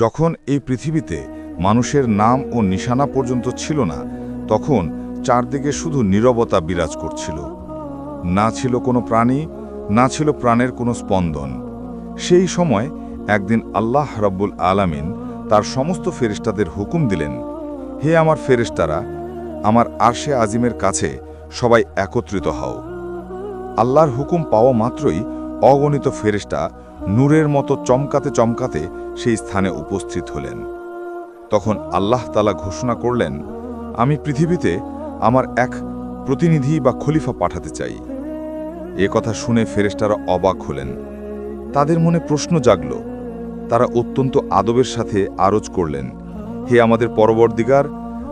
যখন এই পৃথিবীতে মানুষের নাম ও নিশানা পর্যন্ত ছিল না, তখন চারদিকে শুধু নীরবতা বিরাজ করছিল। না ছিল কোনো প্রাণী, না ছিল প্রাণের কোনো স্পন্দন। সেই সময় একদিন আল্লাহ রাব্বুল আলামিন তার সমস্ত ফেরেশতাদের হুকুম দিলেন, হে আমার ফেরেশতারা, আমার আরশে আজিমের কাছে সবাই একত্রিত হও। আল্লাহর হুকুম পাওয়া মাত্রই অগণিত ফেরেশতা নূরের মতো চমকাতে চমকাতে সেই স্থানে উপস্থিত হলেন। তখন আল্লাহ তালা ঘোষণা করলেন, আমি পৃথিবীতে আমার এক প্রতিনিধি বা খলিফা পাঠাতে চাই। এ কথা শুনে ফেরেশতারা অবাক হলেন। তাদের মনে প্রশ্ন জাগল। তারা অত্যন্ত আদবের সাথে আরজ করলেন, হে আমাদের পরবর্তীগার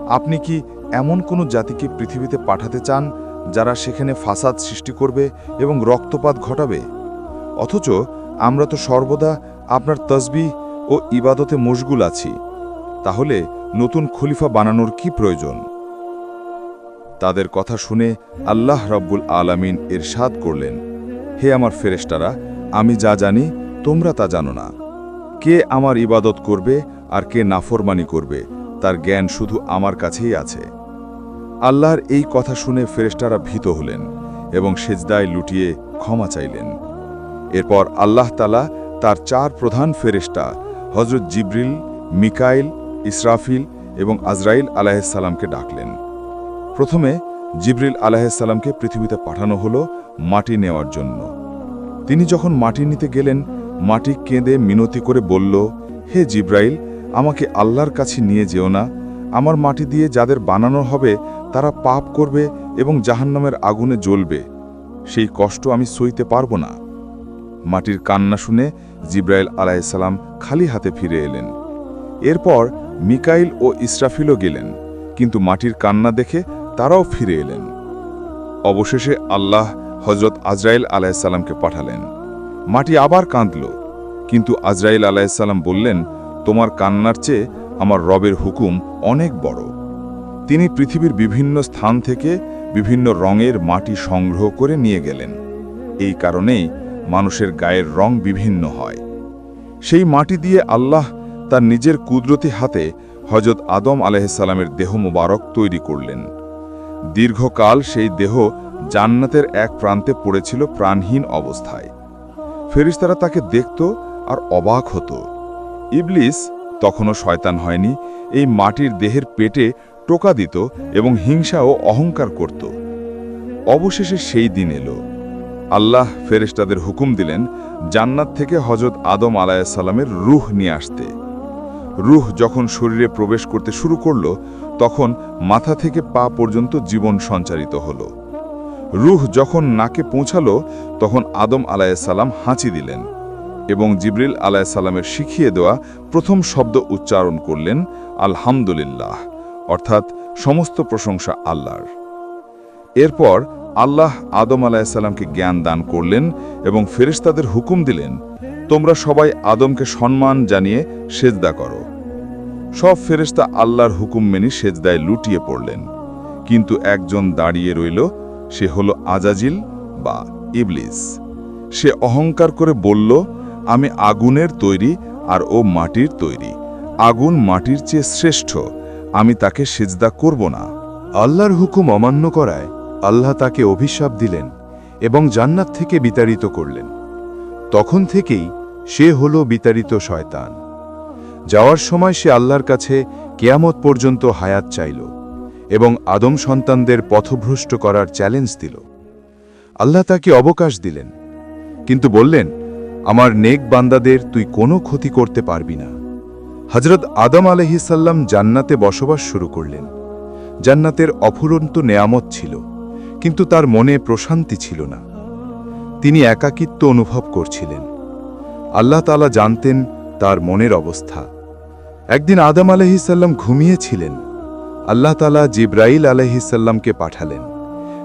আপনি কি এমন কোনো জাতিকে পৃথিবীতে পাঠাতে চান যারা সেখানে ফাসাদ সৃষ্টি করবে এবং রক্তপাত ঘটাবে? অথচ আমরা তো সর্বদা আপনার তসবি ও ইবাদতে মশগুল আছি, তাহলে নতুন খলিফা বানানোর কি প্রয়োজন? তাদের কথা শুনে আল্লাহ রাব্বুল আলামিন এরশাদ করলেন, হে আমার ফেরেশতারা, আমি যা জানি, তোমরা তা জানো না। কে আমার ইবাদত করবে আর কে নাফরমানি করবে, তার জ্ঞান শুধু আমার কাছেই আছে। আল্লাহর এই কথা শুনে ফেরেশতারা ভীত হলেন এবং সেজদায় লুটিয়ে ক্ষমা চাইলেন। এরপর আল্লাহ তালা তার চার প্রধান ফেরেশতা হজরত জিব্রিল, মিকাইল, ইসরাফিল এবং আজরাইল আলাহিসাল্লামকে ডাকলেন। প্রথমে জিব্রিল আলাহিসাল্লামকে পৃথিবীতে পাঠানো হলো মাটি নেওয়ার জন্য। তিনি যখন মাটি নিতে গেলেন, মাটি কেঁদে মিনতি করে বলল, হে জিব্রাইল, আমাকে আল্লাহর কাছে নিয়ে যেও না। আমার মাটি দিয়ে যাদের বানানো হবে, তারা পাপ করবে এবং জাহান্নামের আগুনে জ্বলবে। সেই কষ্ট আমি সইতে পারব না। মাটির কান্না শুনে জিব্রাইল আলাইসাল্লাম খালি হাতে ফিরে এলেন। এরপর মিকাইল ও ইসরাফিলও গেলেন, কিন্তু মাটির কান্না দেখে তারাও ফিরে এলেন। অবশেষে আল্লাহ হজরত আজরাইল আলাইসাল্লামকে পাঠালেন। মাটি আবার কাঁদল, কিন্তু আজরাইল আলাইসাল্লাম বললেন, তোমার কান্নার চেয়ে আমার রবের হুকুম অনেক বড়। তিনি পৃথিবীর বিভিন্ন স্থান থেকে বিভিন্ন রঙের মাটি সংগ্রহ করে নিয়ে গেলেন। এই কারণেই মানুষের গায়ের রং বিভিন্ন হয়। সেই মাটি দিয়ে আল্লাহ তার নিজের কুদরতি হাতে হজরত আদম আলাইসাল্লামের দেহ মোবারক তৈরি করলেন। দীর্ঘকাল সেই দেহ জান্নাতের এক প্রান্তে পড়েছিল প্রাণহীন অবস্থায়। ফেরিস্তারা তাকে দেখত আর অবাক হতো। ইবলিস তখনও শয়তান হয়নি, এই মাটির দেহের পেটে টোকা দিত এবং হিংসা ও অহংকার করত। অবশেষে সেই দিন এলো। আল্লাহ ফেরেশতাদের হুকুম দিলেন, জান্নাত থেকে হজরত আদম আলাইসাল্লামের রুহ নিয়ে আসতে। রুহ যখন শরীরে প্রবেশ করতে শুরু করল, তখন মাথা থেকে পা পর্যন্ত জীবন সঞ্চারিত হল। রুহ যখন নাকে পৌঁছালো, তখন আদম আলাইসাল্লাম হাঁচি দিলেন এবং জিবরিল আলাইসাল্লামের শিখিয়ে দেওয়া প্রথম শব্দ উচ্চারণ করলেন, আলহামদুলিল্লাহ, অর্থাৎ সমস্ত প্রশংসা আল্লাহর। এরপর আল্লাহ আদম আলাইসাল্লামকে জ্ঞান দান করলেন এবং ফেরেশতাদের হুকুম দিলেন, তোমরা সবাই আদমকে সম্মান জানিয়ে সেজদা করো। সব ফেরেশতা আল্লাহর হুকুম মেনে সেজদায় লুটিয়ে পড়লেন। কিন্তু একজন দাঁড়িয়ে রইল, সে হল আজাজিল বা ইবলিস। সে অহংকার করে বলল, আমি আগুনের তৈরি আর ও মাটির তৈরি। আগুন মাটির চেয়ে শ্রেষ্ঠ। আমি তাকে সেজদা করব না। আল্লাহর হুকুম অমান্য করায় আল্লাহ তাকে অভিশাপ দিলেন এবং জান্নাত থেকে বিতাড়িত করলেন। তখন থেকেই সে হল বিতাড়িত শয়তান। যাওয়ার সময় সে আল্লাহর কাছে কেয়ামত পর্যন্ত হায়াত চাইল এবং আদম সন্তানদের পথভ্রষ্ট করার চ্যালেঞ্জ দিল। আল্লাহ তাকে অবকাশ দিলেন, কিন্তু বললেন, আমার নেক বান্দাদের তুই কোনো ক্ষতি করতে পারবি না। হজরত আদম আলহিসাল্লাম জান্নাতে বসবাস শুরু করলেন। জান্নাতের অফুরন্ত নেয়ামত ছিল। কিন্তু তার মনে প্রশান্তি ছিল না। তিনি একাকিত্ব অনুভব করছিলেন। আল্লাহ তালা জানতেন তার মনের অবস্থা। একদিন আদম আলহিসাল্লাম ঘুমিয়েছিলেন। আল্লাহ তালা জিব্রাইল আলহিসাল্লামকে পাঠালেন।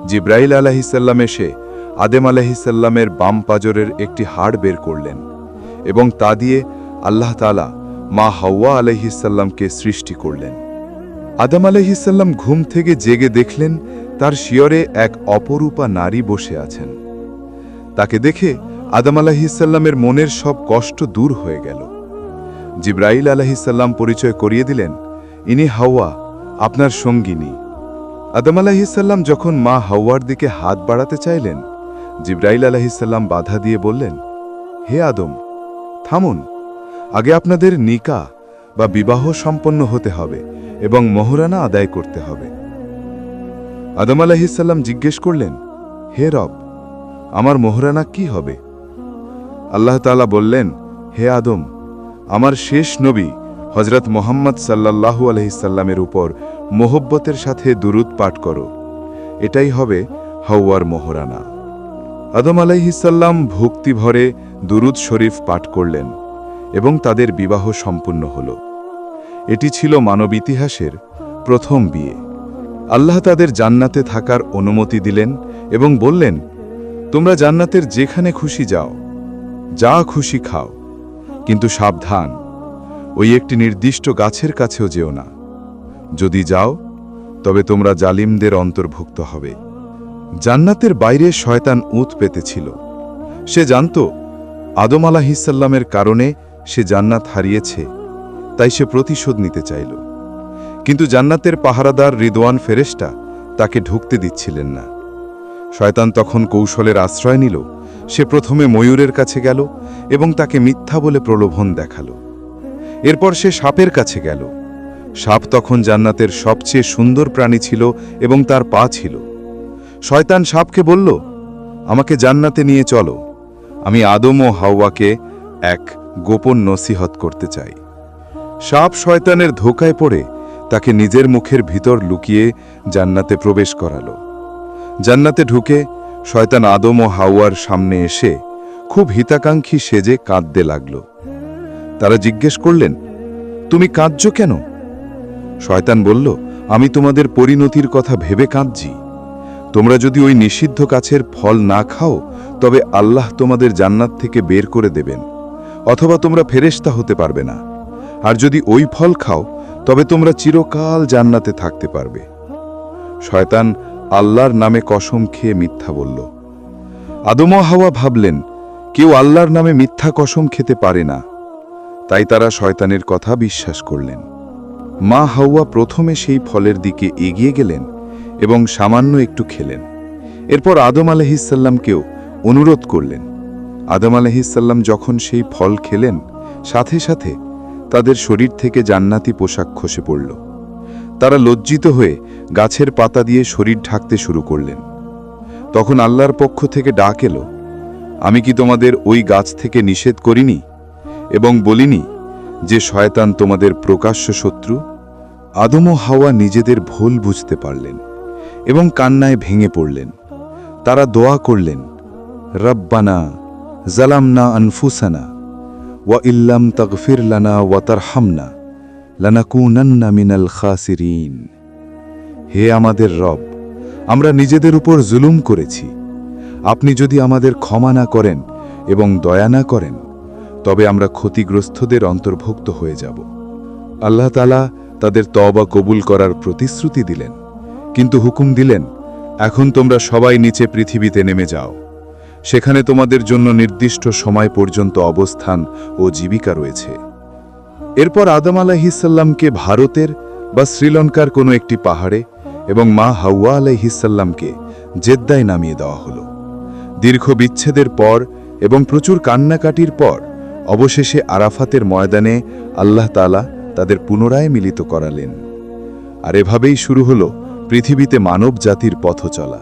জিব্রাইল আলহিসাল্লাম এসে আদেম আলহিসাল্লামের বাম পাজরের একটি হাড় বের করলেন এবং তা দিয়ে আল্লাহ তালা মা হাওয়া আলহিসাল্লামকে সৃষ্টি করলেন। আদম আলহিসাল্লাম ঘুম থেকে জেগে দেখলেন তার শিয়রে এক অপরূপা নারী বসে আছেন। তাকে দেখে আদম আলাহিসাল্লামের মনের সব কষ্ট দূর হয়ে গেল। জিব্রাইল আলহিসাল্লাম পরিচয় করিয়ে দিলেন, ইনি হাওয়া, আপনার সঙ্গিনী। আদম আলাহিসাল্লাম যখন মা হাওয়ার দিকে হাত বাড়াতে চাইলেন, জিব্রাইল আলাহিসাল্লাম বাধা দিয়ে বললেন, হে আদম, থামুন। আগে আপনাদের নিকা বা বিবাহ সম্পন্ন হতে হবে এবং মহরানা আদায় করতে হবে। আদম আলাহিসাল্লাম জিজ্ঞেস করলেন, হে রব, আমার মোহরানা কি হবে? আল্লাহ তাআলা বললেন, হে আদম, আমার শেষ নবী হজরত মোহাম্মদ সাল্লাল্লাহু আলহিসাল্লামের উপর মোহব্বতের সাথে দুরুদ পাঠ করো। এটাই হবে হাওয়ার মোহরানা। আদম আলাইহিসাল্লাম ভক্তি ভরে দুরুদ শরীফ পাঠ করলেন এবং তাদের বিবাহ সম্পূর্ণ হল। এটি ছিল মানব ইতিহাসের প্রথম বিয়ে। আল্লাহ তাদের জান্নাতে থাকার অনুমতি দিলেন এবং বললেন, তোমরা জান্নাতের যেখানে খুশি যাও, যা খুশি খাও, কিন্তু সাবধান, ওই একটি নির্দিষ্ট গাছের কাছেও যেও না। যদি যাও, তবে তোমরা জালিমদের অন্তর্ভুক্ত হবে। জান্নাতের বাইরে শয়তান উত পেতেছিল। সে জানত, আদম আলাহিসাল্লামের কারণে সে জান্নাত হারিয়েছে, তাই সে প্রতিশোধ নিতে চাইল। কিন্তু জান্নাতের পাহারাদার রিদওয়ান ফেরেশতা তাকে ঢুকতে দিচ্ছিলেন না। শয়তান তখন কৌশলের আশ্রয় নিল, সে প্রথমে ময়ূরের কাছে গেল এবং তাকে মিথ্যা বলে প্রলোভন দেখাল। এরপর সে সাপের কাছে গেল। সাপ তখন জান্নাতের সবচেয়ে সুন্দর প্রাণী ছিল এবং তার পা ছিল। শয়তান সাপকে বলল, আমাকে জান্নাতে নিয়ে চলো। আমি আদম ও হাওয়াকে এক গোপন নসিহত করতে চাই। সাপ শয়তানের ধোকায় পড়ে তাকে নিজের মুখের ভিতর লুকিয়ে জান্নাতে প্রবেশ করালো। জান্নাতে ঢুকে শয়তান আদম ও হাওয়ার সামনে এসে খুব হিতাকাঙ্ক্ষী সেজে কাঁদতে লাগল। তারা জিজ্ঞেস করলেন, তুমি কাঁদছ কেন? শয়তান বলল, আমি তোমাদের পরিণতির কথা ভেবে কাঁদছি। তোমরা যদি ওই নিষিদ্ধ কাছের ফল না খাও, তবে আল্লাহ তোমাদের জান্নাত থেকে বের করে দেবেন, অথবা তোমরা ফেরেশতা হতে পারবে না। আর যদি ওই ফল খাও তবে তোমরা চিরকাল জান্নাতে থাকতে পারবে। শয়তান আল্লাহর নামে কসম খেয়ে মিথ্যা বলল। আদম হাওয়া ভাবলেন, কেউ আল্লাহর নামে মিথ্যা কসম খেতে পারে না। তাই তারা শয়তানের কথা বিশ্বাস করলেন। মা হাওয়া প্রথমে সেই ফলের দিকে এগিয়ে গেলেন এবং সামান্য একটু খেলেন। এরপর আদম আলহিসাল্লামকেও অনুরোধ করলেন। আদম আলহিসাল্লাম যখন সেই ফল খেলেন, সাথে সাথে তাদের শরীর থেকে জান্নাতি পোশাক খসে পড়ল। তারা লজ্জিত হয়ে গাছের পাতা দিয়ে শরীর ঢাকতে শুরু করলেন। তখন আল্লাহর পক্ষ থেকে ডাক এলো, আমি কি তোমাদের ওই গাছ থেকে নিষেধ করিনি এবং বলিনি যে শয়তান তোমাদের প্রকাশ্য শত্রু? আদম হাওয়া নিজেদের ভুল বুঝতে পারলেন এবং কান্নায় ভেঙে পড়লেন। তারা দোয়া করলেন, রব্বানা জালামনা আনফুসানা ওয়া ইল্লাম তগফির লানা ওয়াতার হামনা লানাকুনান্না মিনাল খাসিরিন হে আমাদের রব, আমরা নিজেদের উপর জুলুম করেছি। আপনি যদি আমাদের ক্ষমা না করেন এবং দয়া না করেন, তবে আমরা ক্ষতিগ্রস্তদের অন্তর্ভুক্ত হয়ে যাব। আল্লাহ তালা তাদের তবা কবুল করার প্রতিশ্রুতি দিলেন। কিন্তু হুকুম দিলেন, এখন তোমরা সবাই নিচে পৃথিবীতে নেমে যাও। সেখানে তোমাদের জন্য নির্দিষ্ট সময় পর্যন্ত অবস্থান ও জীবিকা রয়েছে। এরপর আদম আলাহিসাল্লামকে ভারতের বা শ্রীলঙ্কার কোনো একটি পাহাড়ে এবং মা হাওয়া আলাইহিসাল্লামকে জেদ্দায় নামিয়ে দেওয়া হলো। দীর্ঘ বিচ্ছেদের পর এবং প্রচুর কান্নাকাটির পর অবশেষে আরাফাতের ময়দানে আল্লাহ তালা তাদের পুনরায় মিলিত করালেন। আর এভাবেই শুরু হল পৃথিবীতে মানব জাতির পথ চলা